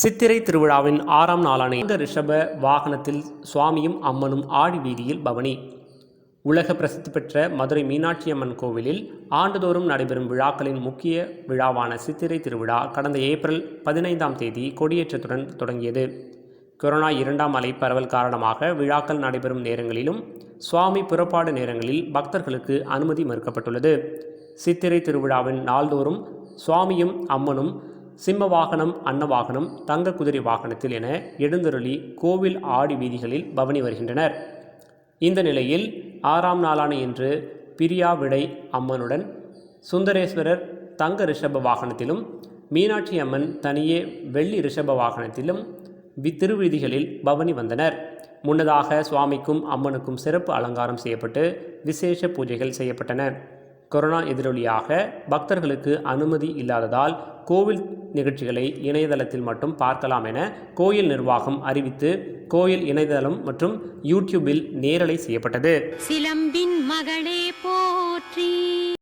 சித்திரை திருவிழாவின் ஆறாம் நாளான இந்த ரிஷப வாகனத்தில் சுவாமியும் அம்மனும் ஆடி வீதியில் பவனி. உலக பிரசித்தி பெற்ற மதுரை மீனாட்சி அம்மன் கோவிலில் ஆண்டுதோறும் நடைபெறும் விழாக்களின் முக்கிய விழாவான சித்திரை திருவிழா கடந்த ஏப்ரல் பதினைந்தாம் தேதி கொடியேற்றத்துடன் தொடங்கியது. கொரோனா இரண்டாம் அலை பரவல் காரணமாக விழாக்கள் நடைபெறும் நேரங்களிலும் சுவாமி புறப்பாடு நேரங்களில் பக்தர்களுக்கு அனுமதி மறுக்கப்பட்டுள்ளது. சித்திரை திருவிழாவின் நாள்தோறும் சுவாமியும் அம்மனும் சிம்ம வாகனம் அன்ன வாகனம் தங்க குதிரை வாகனத்தில் என எழுந்தருளி கோவில் ஆடி வீதிகளில் பவனி வருகின்றனர். இந்த நிலையில் ஆறாம் நாளான இன்று பிரியாவிடை அம்மனுடன் சுந்தரேஸ்வரர் தங்க ரிஷப வாகனத்திலும் மீனாட்சி அம்மன் தனியே வெள்ளி ரிஷப வாகனத்திலும் வி திருவீதிகளில் பவனி வந்தனர். முன்னதாக சுவாமிக்கும் அம்மனுக்கும் சிறப்பு அலங்காரம் செய்யப்பட்டு விசேஷ பூஜைகள் செய்யப்பட்டன. கொரோனா எதிரொலியாக பக்தர்களுக்கு அனுமதி இல்லாததால் கோவில் நிகழ்ச்சிகளை இணையதளத்தில் மட்டும் பார்க்கலாம் என கோயில் நிர்வாகம் அறிவித்து கோயில் இணையதளம் மற்றும் யூடியூபில் நேரலை செய்யப்பட்டது. சிலம்பின் மகளே போற்றி